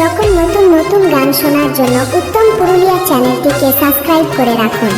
এরকম নতুন নতুন গান শোনার জন্য উত্তম পুরুলিয়া চ্যানেলটিকে সাবস্ক্রাইব করে রাখুন।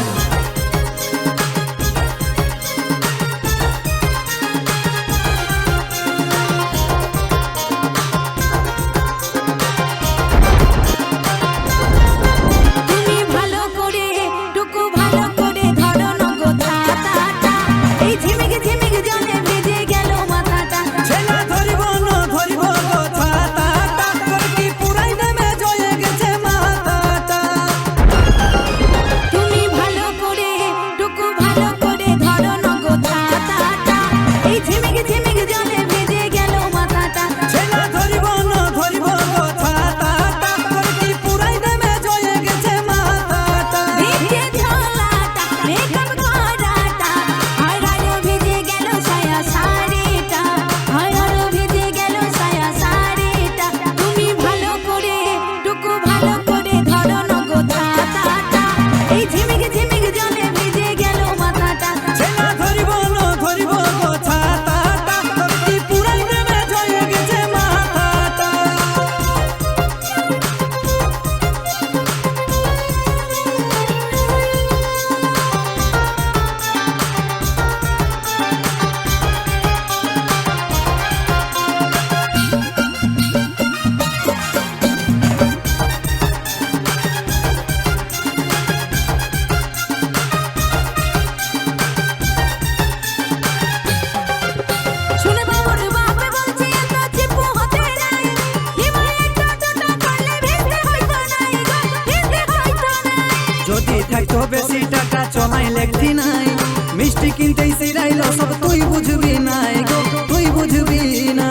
চলায় লেখি নাই। মিষ্টি কিনতে সিরাইল সব তুই বুঝবি নাই গো তুই বুঝবি না।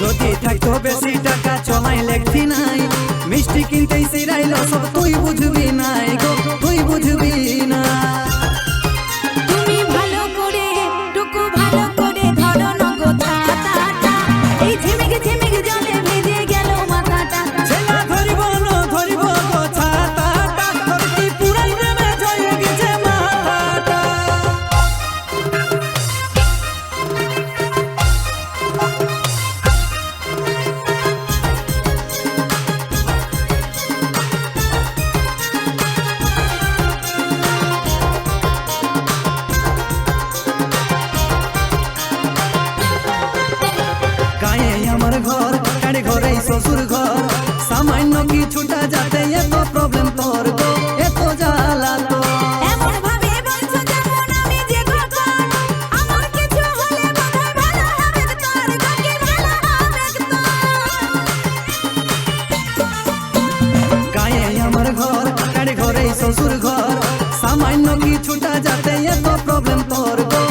যদি থাকতো বেশি টাকা চলাই লেখি নাই। মিষ্টি কিনতে সিরাইল সব তুই বুঝবি নাই গো তুই বুঝবি না। বাড়িতে এত প্রবলেম তোর গো এত জ্বালা তো। ঘর ঘরে শ্বশুর ঘর সামান্য কিছুটা যাতে এত প্রবলেম তোর গো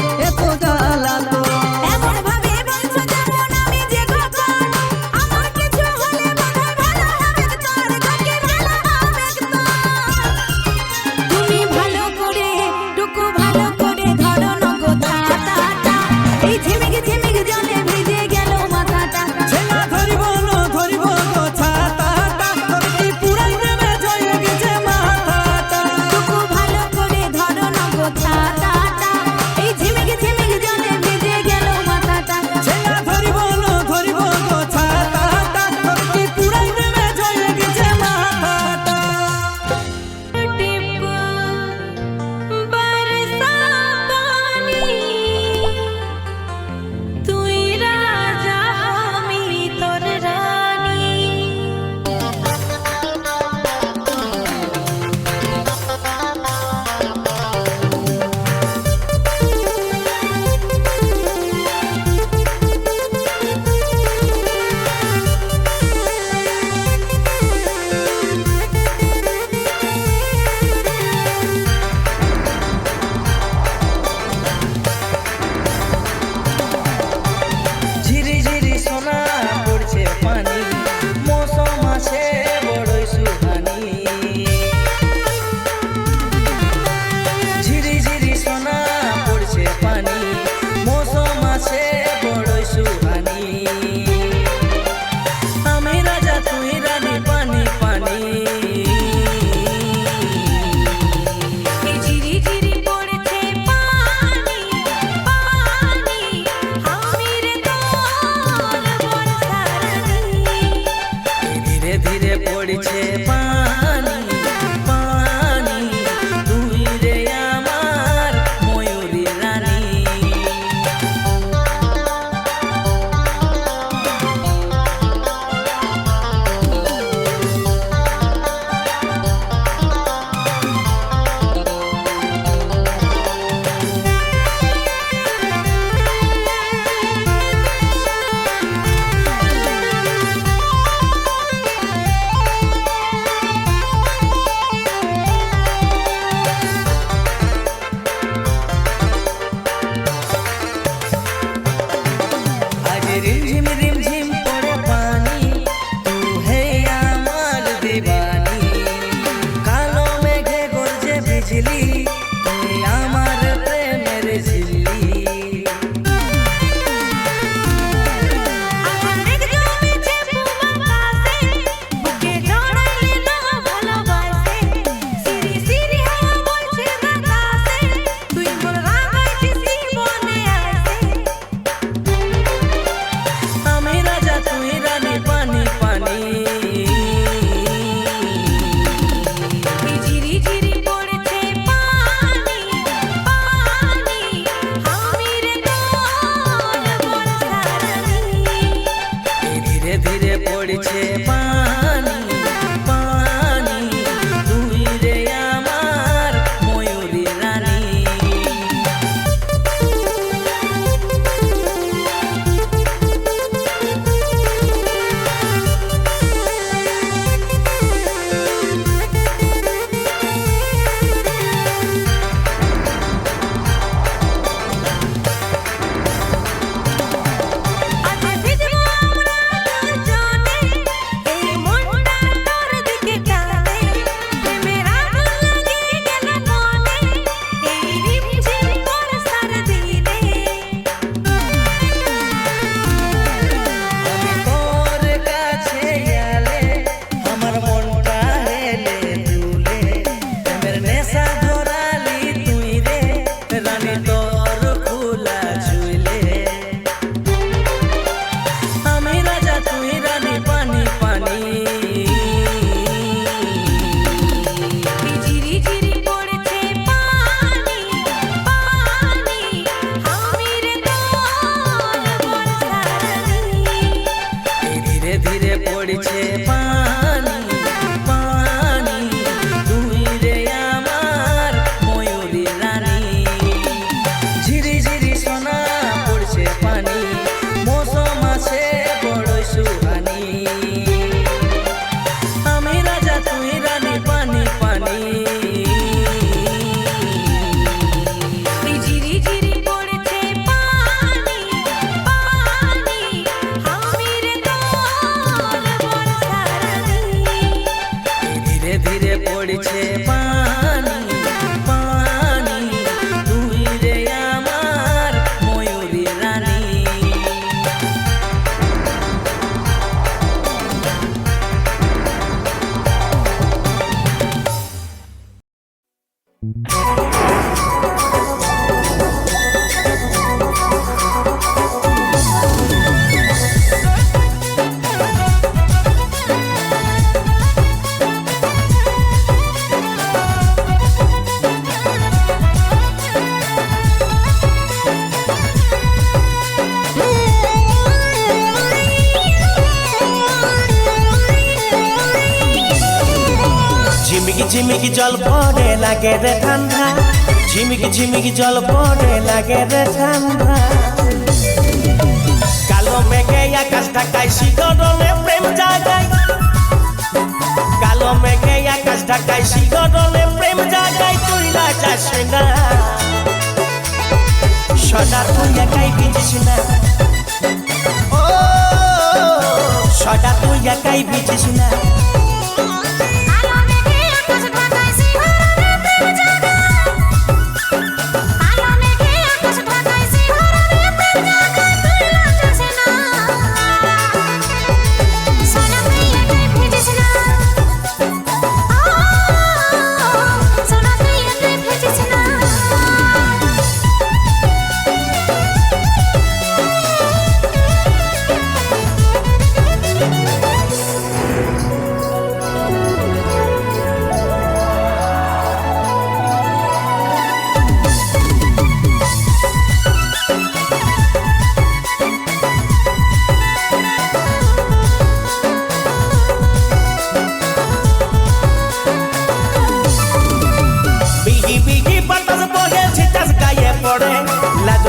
পড়ছে লাগে রে ঠান্ডা। ঝিমিকি ঝিমিকি জল পড়ে লাগে রে ঠান্ডা। কালো মেঘে আকাশ ঢাকায় শীতলে প্রেম জাগাই কালো মেঘে আকাশ ঢাকায় শীতলে প্রেম জাগাই তুই যাস না। সদা তুই একাই ভিজিস না। ও, সদা তুই একাই ভিজিস না।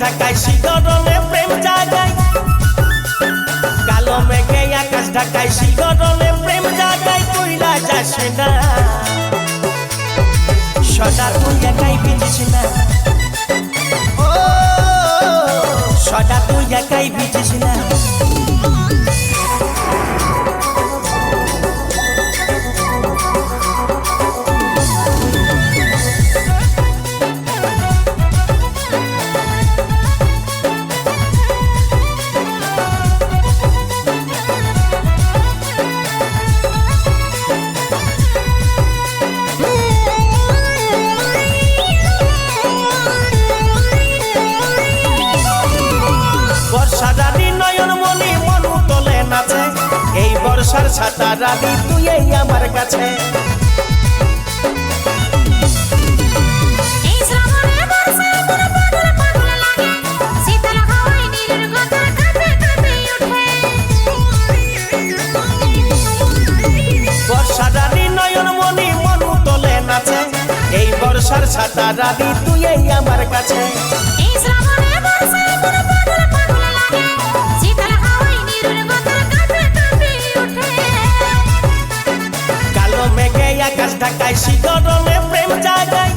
ঢাকায় শিগরলে প্রেম জাগায়। কালো মেঘে আকাশ ঢাকায় শিগরলে প্রেম জাগায়, তুইলা যাস না। সদা তুই একাই বিজিস না। ও সদা তুই একাই বিজিস না। ছাতা রানী তুই এই আমার কাছে। শীতল কালো মেঘে আকাশ ঢাকায় শিগরলে প্রেম জাগায়।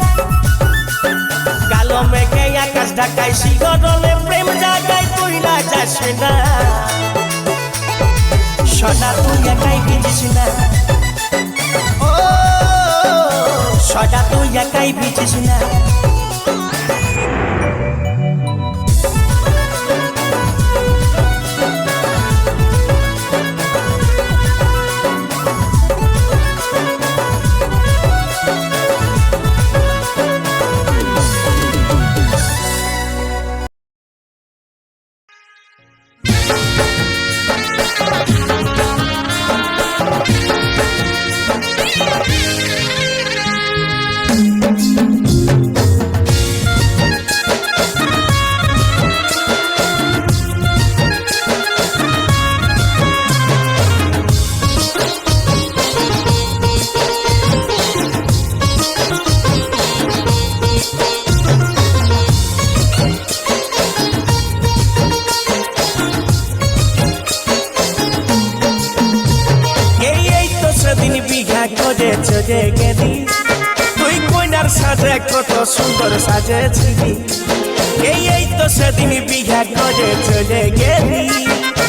কালো মেঘে আকাশ ঢাকায় শিগরলে প্রেম জাগায় তুই না যাস না। সদা তুই একাই ভিজিস না। সদা তুই একাই ভিজিস না। কত সুন্দর সাজেছিলি এই এই তো সেদিন বিঘা করে চলে গেলি।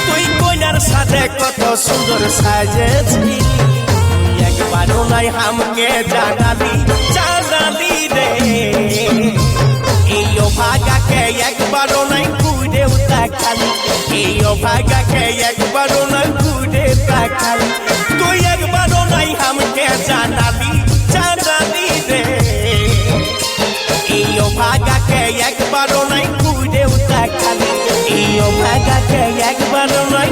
তুই কইনার সাজে কত সুন্দর সাজেছিলি একবারও নাই হামকে জানালি জানালি রে। এই ভাগাকে একবারও নাই ঘুরে তাকালি এই ভাগাকে একবারও নাই ঘুরে তাকালি তুই একবারও নাই হামকে জানালি। এই ভাগাকে একবারও নাই ঘুরে তাকালি এই ভাগাকে একবারও নাই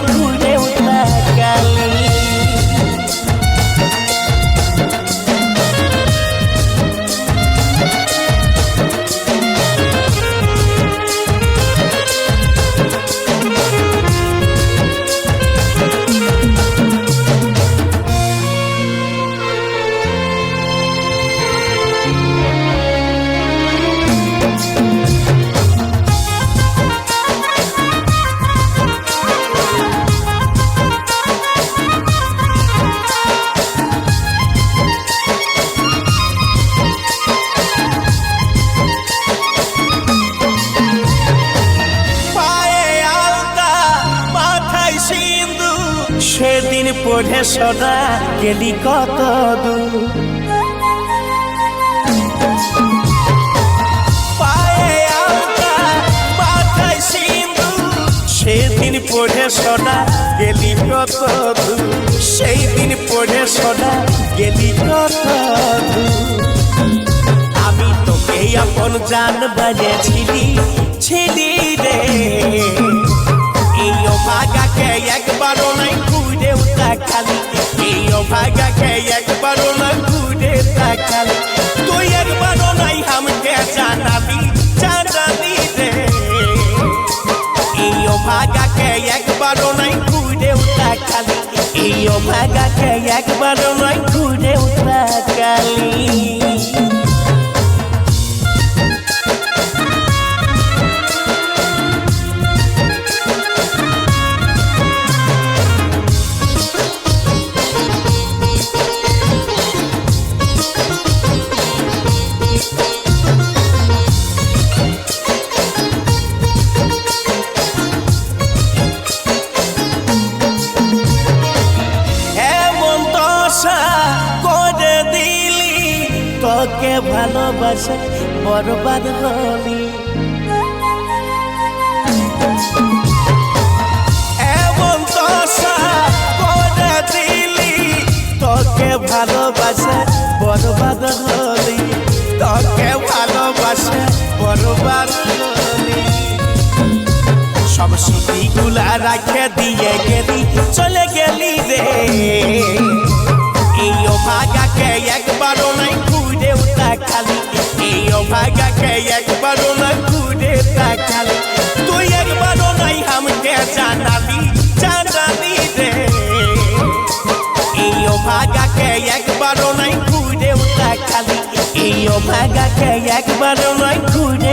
সদা গেলি কত সেদিন পড়ে সদা গেলি কত সেই দিন পড়ে সদা গেলি কত আমি তোকে আপন জান বাজেছিলি ছিলি রে। এই ভাগাকে একবারও নাই তাকালি এই ভাগাকে একবারও না ঘুরে তাকালি তুই একবারও নাই আমাকে জানালি জানালি রে। এই ভাগাকে একবারও নাই ঘুরে তাকালি এই ভাগাকে একবারও নাই ঘুরে বরবাদ হলি এমন দশা করে দিলি, তোকে ভালোবাসে বরবাদ হলি, তোকে ভালোবাসে বরবাদ সব স্মৃতিগুলা রাখে দিয়ে গেলি, চলে গেলি রে। এই অভাগাকে একবারও নাই ঘুরে ওটা অভাগাকে একবারও না ঘুরে তাকালি তুই একবারও নাই আমাকে জানালি জানালি রে এই অভাগাকে একবারও নাই ঘুরে ওটা খালি এই অভাগাকে একবারও নাই ঘুরে